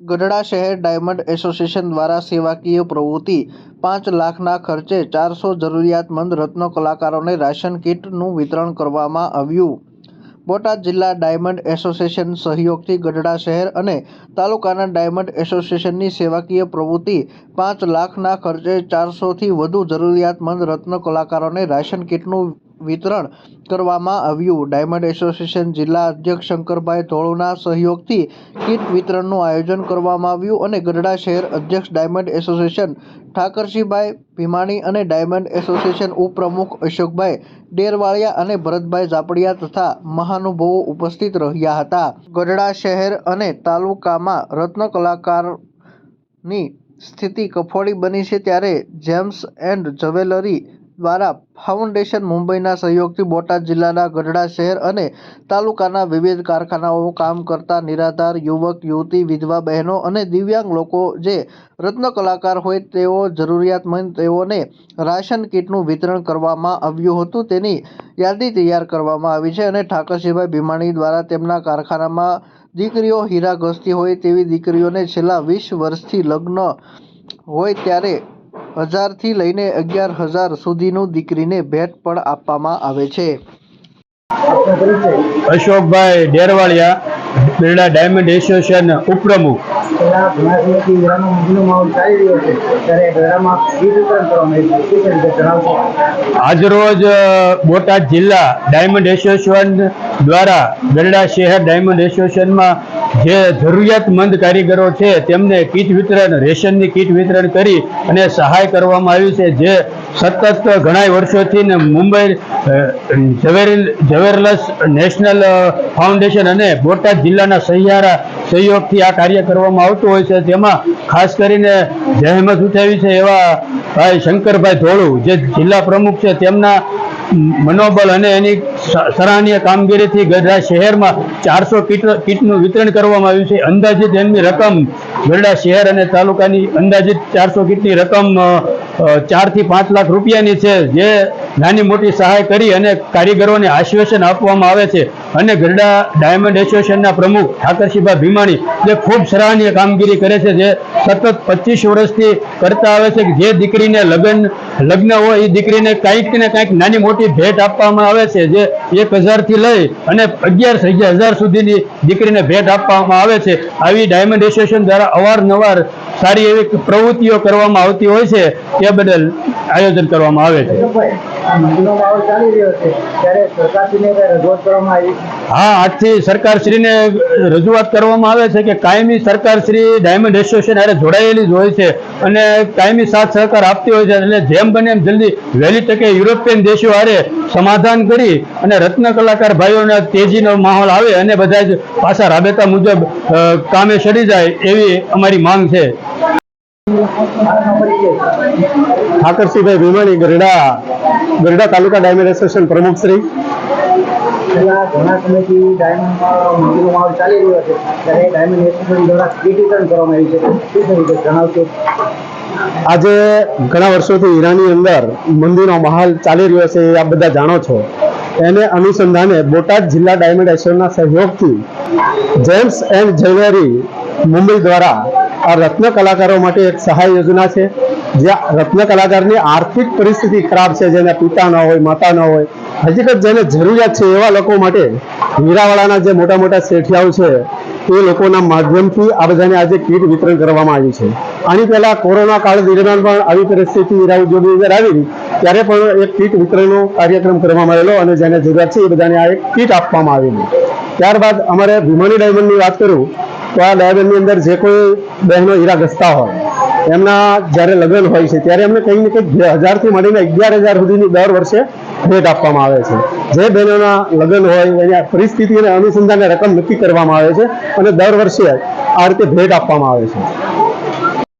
ગઢડા શહેર diamond association દ્વારા સેવાકીય પ્રવૃત્તિ પાંચ લાખના ખર્ચે ચારસો જરૂરિયાતમંદ રત્ન કલાકારોને રાશન કીટનું વિતરણ કરવામાં આવ્યું. બોટાદ જિલ્લા ડાયમંડ એસોસિએશન સહયોગથી ગઢડા શહેર અને તાલુકાના ડાયમંડ એસોસિએશનની સેવાકીય પ્રવૃત્તિ પાંચ લાખના ખર્ચે ચારસોથી વધુ જરૂરિયાતમંદ રત્ન કલાકારોને રાશન કીટનું વિતરણ કરવામાં આવ્યું. ડાયમંડ એસોસિએશન જિલ્લા અધ્યક્ષ શંકરભાઈ ધોળુના સહયોગથી કીટ વિતરણનું આયોજન કરવામાં આવ્યું અને ગઢડા શહેર અધ્યક્ષ ડાયમંડ એસોસિએશન ઠાકરસિંહભાઈ ભીમાણી અને ડાયમંડ એસોસિએશન ઉપપ્રમુખ અશોકભાઈ ડેરવાળિયા અને ભરતભાઈ ઝાપડિયા તથા મહાનુભાવો ઉપસ્થિત રહ્યા હતા. ગઢડા શહેર અને તાલુકામાં રત્ન કલાકારની સ્થિતિ કફોડી બની છે ત્યારે જેમ્સ એન્ડ જ્વેલરી દ્વારા ફાઉન્ડેશન મુંબઈના સહયોગથી બોટાદ જિલ્લાના ગઢડા શહેર અને તાલુકાના વિવિધ કારખાનાઓ કામ કરતા નિરાધાર યુવક, યુવતી, વિધવા બહેનો અને દિવ્યાંગ લોકો જે રત્ન કલાકાર હોય તેઓ જરૂરિયાતમંદ તેઓને રાશન કીટનું વિતરણ કરવામાં આવ્યું હતું તેની યાદી તૈયાર કરવામાં આવી છે અને ઠાકરસિંહભાઈ ભીમાણી દ્વારા તેમના કારખાનામાં દીકરીઓ હીરા ઘસતી હોય તેવી દીકરીઓને છેલ્લા વીસ વર્ષથી લગ્ન હોય ત્યારે હજારથી લઈને અગિયાર હજાર સુધીનું દીકરીને ભેટ પણ આપવામાં આવે છે. અશોકભાઈ ડેરવાળિયા, બિરડા ડાયમંડ એસોસિએશન ઉપપ્રમુખ. આજરોજ બોટાદ જિલ્લા ડાયમંડ એસોસિએશન દ્વારા બિરડા શહેર ડાયમંડ એસોસિએશનમાં જે જરૂરિયાતમંદ કારીગરો છે, તેમને કીટ વિતરણ, રેશનની કીટ વિતરણ કરી અને સહાય કરવામાં આવી છે, જે સતત ઘણા વર્ષોથી ને મુંબઈ ઝવેરી, ઝવેરલસ નેશનલ ફાઉન્ડેશન અને બોટાદ જિલ્લાના સહિયારા સહયોગથી આ કાર્ય કરવામાં આવતું હોય છે. તેમાં ખાસ કરીને જહેમત ઉઠાવી છે એવા ભાઈ શંકરભાઈ ધોળુ, જે જિલ્લા પ્રમુખ છે, તેમના મનોબળ અને એની સરાહનીય કામગીરીથી ગઢડા શહેરમાં ચારસો કીટ કીટનું વિતરણ કરવામાં આવ્યું છે. અંદાજિત એમની રકમ ગઢડા શહેર અને તાલુકાની અંદાજિત ચારસો કીટની રકમ ચારથી પાંચ લાખ રૂપિયાની છે, જે નાની મોટી સહાય કરી અને કારીગરોને આશ્વાસન આપવામાં આવે છે. અને ગઢડા ડાયમંડ એસોસિએશનના પ્રમુખ ઠાકરસિંહભાઈ ભીમાણી જે ખૂબ સરાહનીય કામગીરી કરે છે, જે સતત પચીસ વર્ષથી કરતા આવે છે, જે દીકરીને લગ્ન લગ્ન હોય એ દીકરીને કંઈક ને કંઈક નાની મોટી ભેટ આપવામાં આવે છે, જે એક હજારથી લઈ અને અગિયાર હજાર સુધીની દીકરીને ભેટ આપવામાં આવે છે. આવી ડાયમંડ એસોસિએશન દ્વારા અવારનવાર સારી એવી પ્રવૃત્તિઓ કરવામાં આવતી હોય છે, તે બદલ આયોજન કરવામાં આવે છે. આ મંદીનો માહોલ ચાલી રહ્યો છે. ત્યારે સરકારશ્રીને કઈ રજૂઆત કરવામાં આવી હા આજથી સરકારશ્રીને રજૂઆત કરવામાં આવે છે કે કાયમી સરકારશ્રી ડાયમંડ એસોસિએશન અરે જોડાયેલી જ હોય છે અને કાયમી સાથ સહકાર આપતી હોય છે એટલે જેમ બને એમ જલ્દી વહેલી તકે યુરોપિયન દેશો હારે સમાધાન કરી અને રત્ન કલાકાર ભાઈઓને તેજીનો માહોલ આવે અને બધા જ પાછા રાબેતા મુજબ કામે સડી જાય એવી અમારી માંગ છે. ઠાકરસિંહભાઈ ભીમાણી ગરડા. ગરડા તાલુકા ડાયમંડ એસોસિએશન પ્રમુખ શ્રી. ઘણા સમયથી ડાયમંડમાં મંદીનો માહોલ ચાલી રહ્યો છે. ત્યારે ડાયમંડ એસોસિએશન દ્વારા વીજ કરવામાં આવ્યું છે. તે રીતે જણાવશો. આજે ઘણા વર્ષોથી હીરાની અંદર મંદિરનો માહોલ ચાલી રહ્યો છે એ આપ બધા જાણો છો. એને અનુસંધાને બોટાદ જિલ્લા ડાયમંડ એસોસિએશનના સહયોગથી જેમ્સ એન્ડ જ્વેલરી મુંબઈ દ્વારા આ રત્ન કલાકારો માટે એક સહાય યોજના છે. જ્યાં રત્ન કલાકારની આર્થિક પરિસ્થિતિ ખરાબ છે, જેને પિતા ન હોય, માતા ન હોય, હકીકત જેને જરૂરિયાત છે એવા લોકો માટે હીરાવાળાના જે મોટા મોટા શેઠિયાઓ છે, એ લોકોના માધ્યમથી આ બધાને આજે કીટ વિતરણ કરવામાં આવ્યું છે. આની પહેલા કોરોના કાળ દરમિયાન પણ આવી પરિસ્થિતિ હીરા ઉદ્યોગની અંદર આવી ત્યારે પણ એક કીટ વિતરણનો કાર્યક્રમ કરવામાં આવેલો અને જેને જરૂરિયાત છે એ બધાને આ એક કીટ આપવામાં આવેલી. ત્યારબાદ અમારે ભીમાની ડાયમંડની વાત કરું, તો આ ડાયમંડની અંદર જે કોઈ બહેનો હીરા ઘસતા હોય એમના જ્યારે લગ્ન હોય છે, ત્યારે એમને કંઈક ને કંઈક હજારથી મળીને અગિયાર હજાર સુધીની દર વર્ષે ભેટ આપવામાં આવે છે. જે બહેનોના લગ્ન હોય, એની પરિસ્થિતિને અનુસંધાને રકમ નક્કી કરવામાં આવે છે અને દર વર્ષે આ રીતે ભેટ આપવામાં આવે છે.